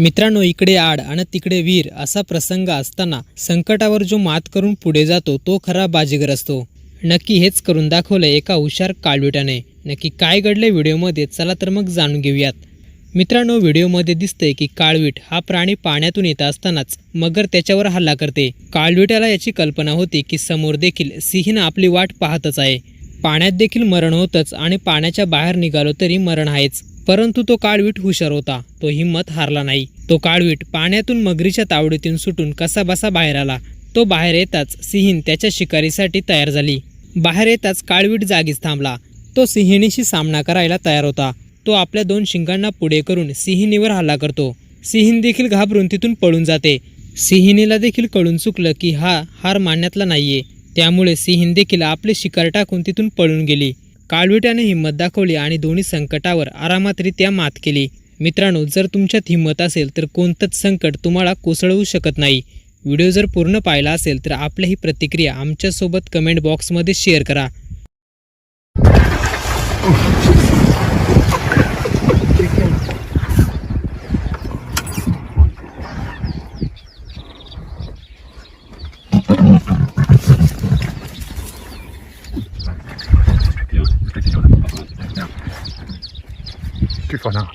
मित्रांनो इकडे आड आणि तिकडे वीर असा प्रसंग असताना संकटावर जो मात करून पुढे जातो तो खरा बाजीगर असतो. नक्की हेच करून दाखवलंय एका हुशार काळविटाने नक्की काय घडले व्हिडिओमध्ये चला तर मग जाणून घेऊयात. मित्रांनो व्हिडिओमध्ये दिसतंय की काळवीट हा प्राणी पाण्यातून येत असतानाच मगर त्याच्यावर हल्ला करते. काळविटाला याची कल्पना होती की समोर देखील सिंहनं आपली वाट पाहतच आहे. पाण्यात देखील मरण होतच आणि पाण्याच्या बाहेर निघालो तरी मरण आहेच. परंतु तो काळवीट हुशार होता. तो हिंमत हारला नाही. तो काळवीट पाण्यातून मगरीच्या तावडीतून सुटून कसाबसा बाहेर आला. तो बाहेर येताच सिंहीण त्याच्या शिकारीसाठी तयार झाली. बाहेर येताच काळवीट जागीच थांबला. तो सिंहिणीशी सामना करायला तयार होता. तो आपल्या दोन शिंगांना पुढे करून सिंहिणीवर हल्ला करतो. सिंहीण देखील घाबरून तिथून पळून जाते. सिंहिणीला देखील कळून चुकलं की हा हार मानण्यातला नाहीये. त्यामुळे सिंहीण देखील आपले शिकार टाकून तिथून पळून गेली. काळविट्याने हिंमत दाखवली आणि दोन्ही संकटावर आरामातरित्या मात केली. मित्रांनो जर तुमच्यात हिंमत असेल तर कोणतंच संकट तुम्हाला कोसळवू शकत नाही. व्हिडिओ जर पूर्ण पाहिला असेल तर आपल्या ही प्रतिक्रिया आमच्यासोबत कमेंट बॉक्समध्ये शेअर करा. plus fun. Hein.